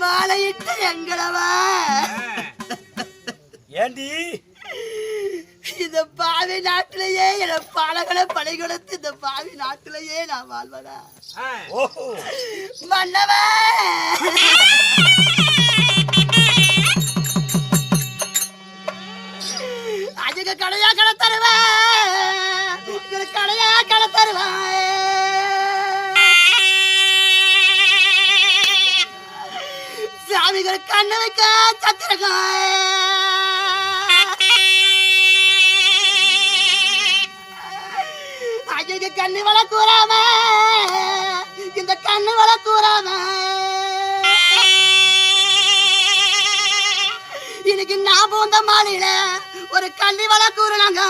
மாலையிட்ட எங்களவா. ஏண்டி? இந்த பாவி நாட்டிலேயே என பாலகளை படை கொடுத்து இந்த பாவி நாட்டிலேயே நான் வாழ்வதா? ஓஹோ. மன்னவா. அதுக்கு கடையா கடை தருவேன் கடையா கடை தருவேன் சாமிகளுக்கு கண்ணு வைக்க சத்திரகம் அஜய்க்கு கண்ணு வள கூறாம இந்த கண்ணு வள கூறாம இன்னைக்கு நான் போந்த மாலையில ஒரு கண்ணி வள கூறுனாங்க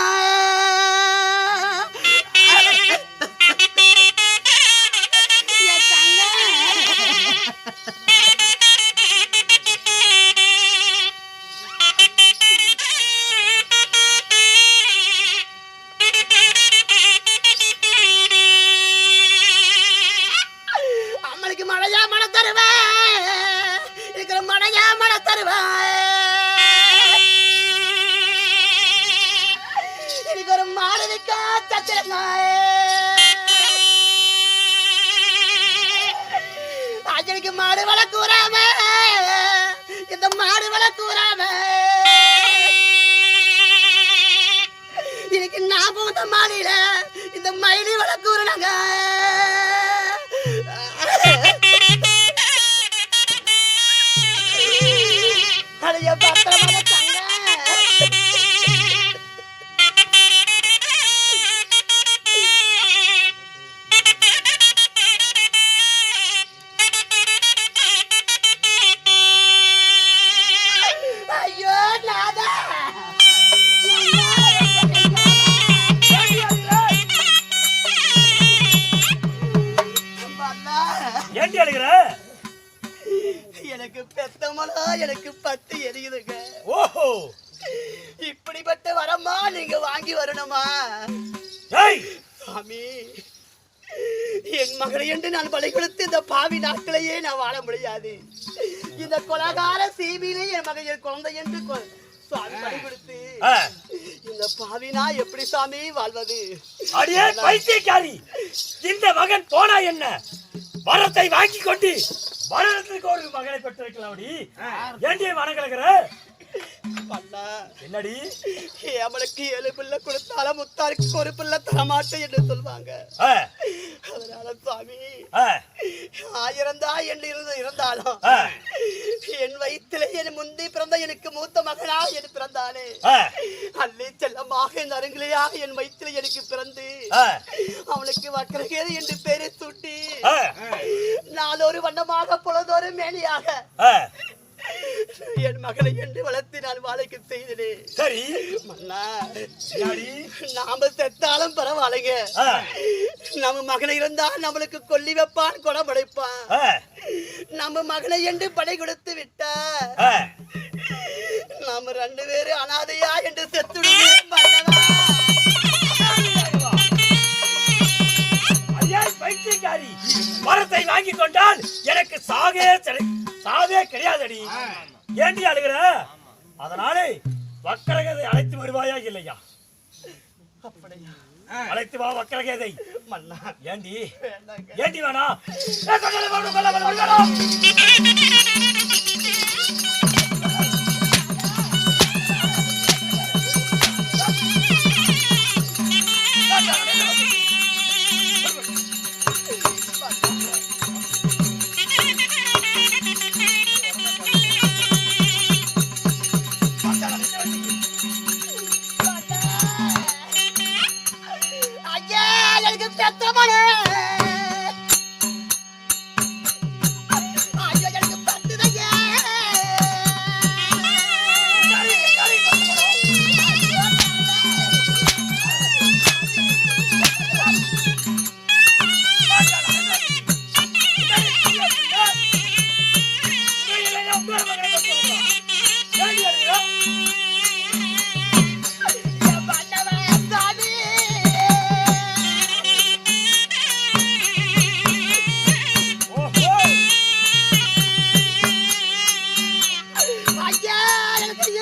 மாடியில இந்த மயிலி வள கூறுனாங்க அடைய எனக்கு பத்து எரியுதுங்க. ஓஹோ. இப்படிப்பட்ட வரமா நீங்க வாங்கி வரணுமா? சாமி என் மகளை என்று நான் பலி கொடுத்து இந்த பாவி நாட்களையே நான் வாழ முடியாது. இந்த கொலகார சீபியிலே என் என் குழந்தை என்று சுவாமி பலி கொடுத்து இந்த பாவி நான் எப்படி சாமி வாழ்வது? அடியே பைத்தியக்காரி. இந்த மகன் போனா என்ன? வரத்தை வாங்கி கொண்டு மரணத்துக்கு ஒரு மகனை பெற்றிருக்கலாம்டி ஏண்டி மனம் கலக்கிற என்னடி? அவளுக்கு ஏழு பிள்ளை கொடுத்தாலும் முத்தாருக்கு ஒரு பிள்ளை தரமாட்டேன் என்று சொல்வாங்க. சுவாமி ஆயிரம் தான் என்று இருந்து இருந்தாலும் என் வயிற்றிலே என் முந்தி பிறந்த எனக்கு மூத்த மகனா என் பிறந்தானே ஆ, அள்ளி செல்லமாக என் அருங்கிலேயாக என் வயிற்றிலே எனக்கு பிறந்து. அவனுக்கு வக்கரகேது என்று பேரை சூட்டி. நாளொரு வண்ணமாக பொழுதொரு மேனியாக. என் மகளை என்று வளர்த்து நான் வாழைக்கு செய்தனே. சரி. மன்னா? நாம செத்தாலும் பரவாயில்லைங்க. நம்ம மகனை இருந்தா நம்மளுக்கு கொல்லி வைப்பான் கொலை படைப்பான். நம்ம மகனை என்று படை கொடுத்து விட்டா. நாம ரெண்டு பேரும் அனாதையா என்று பைத்தியக்காரி. மரத்தை வாங்கி கொண்டால் எனக்கு சாகே சாவே கிடையாதடி. ஏண்டி அழுகிற? அதனாலே வக்கரகதை அழைத்து வருவாயா இல்லையா? அழைத்து வா வக்கரகதை. மன்னா. ஏண்டி? ஏண்டி வேணா? எனக்கு பெத்த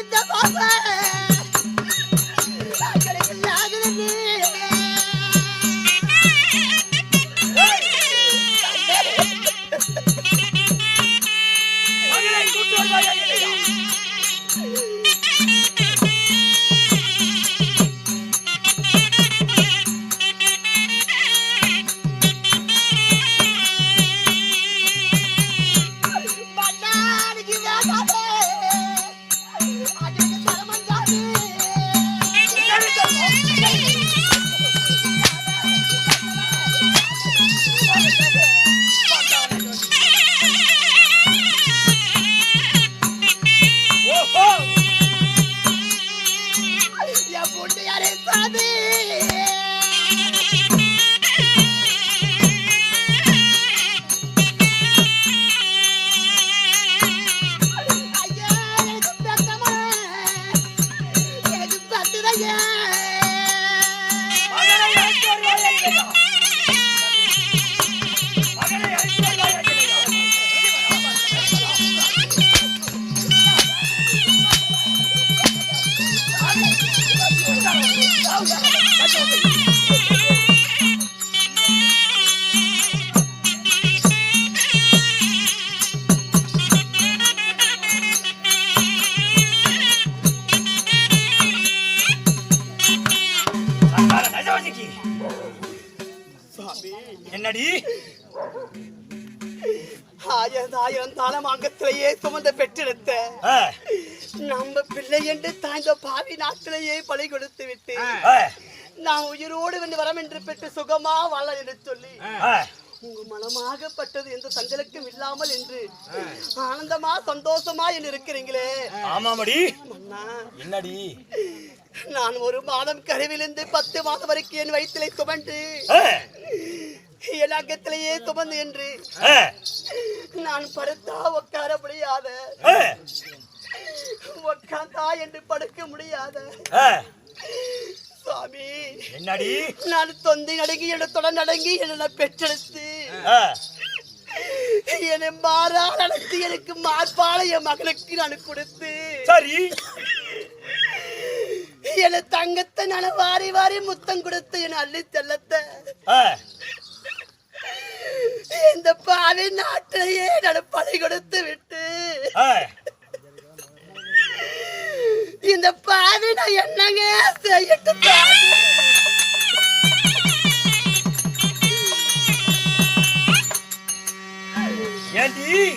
எனக்கு இந்த பாப்பா எனக்கு ஆயிரம் ஆயிரம் தாளம் அங்கத்திலேயே சுமந்த பெற்றெடுத்த. நம்ம பிள்ளை என்று தாய்ந்த பாவி நாட்டிலேயே பழி கொடுத்து விட்டு. நான் உயிரோடு வந்து வரம் என்று பெற்று சுகமா வாழ என்று சொல்லி. உங்க மனமாகப்பட்டது எந்த சஞ்சலக்கும் இல்லாமல் என்று. ஆனந்தமா சந்தோஷமா என்று இருக்கிறீங்களே. ஆமாமடி. என்னடி? நான் ஒரு மாதம் கருவிலிருந்து பத்து மாதம் வரைக்கும் என் வயிற்றிலே சுமந்து. ஆ, என் அங்கத்திலேயே சுமந்து என்று. நான் படுத்தா உட்கார முடியாத. உட்காந்தா என்று படுக்க முடியாத. சுவாமி என்னடி? நான் தொந்தி நடுங்கி இடத்துடன் அடங்கி என்னை பெற்றெடுத்து. என்னை மாறா நடத்தி எனக்கு மார்பால என் மகனுக்கு நான் கொடுத்து. சரி. என்னை தங்கத்தை நான் வாரி வாரி முத்தம் கொடுத்து என் அள்ளி செல்லத்த. இந்த பாவி நாட்டிலேயே நான் பழி கொடுத்து விட்டு. இந்த பாவி நான் என்னங்க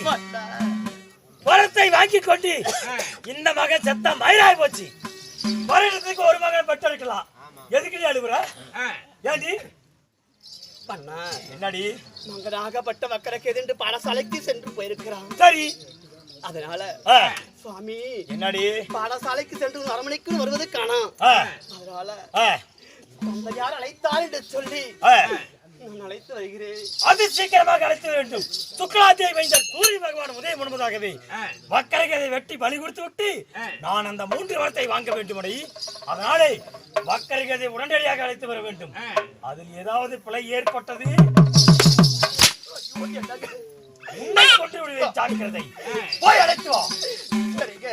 மன்னா, பணத்தை வாங்கி கொண்டு இந்த மகன் செத்த மயிராய் போச்சு. வருடத்துக்கு ஒரு மகன் பெற்றிருக்கலாம். எதுக்கு அழுகுற? ஏண்டி? மன்னா, என்னடி? மகனாகப்பட்ட மக்களுக்கு எதிர்த்து பாடசாலைக்கு சென்று போயிருக்கிறான். சரி. அதனால சுவாமி என்னடி? பாடசாலைக்கு சென்று அரமணிக்கு வருவது காணாம். அதனால தந்தையார் அழைத்தார் என்று சொல்லி. நான் அழைத்து வருகிறேன். அதி சீக்கிரமாக அழைத்து வேண்டும். சுக்லாத்தியை வைந்த சூரிய பகவான் உதயம் முன்பதாகவே வக்கரகதை வெட்டி பலி கொடுத்து விட்டு நான் அந்த மூன்று வரத்தை வாங்க வேண்டுமடி. அதனாலே வக்கரகதை உடனடியாக அழைத்து வர வேண்டும். அதில் ஏதாவது பிழை ஏற்பட்டது? உன்னை கொண்டு விடுவேன் ஜாக்கிரதை. போய் அழைத்து வா. சரிங்க.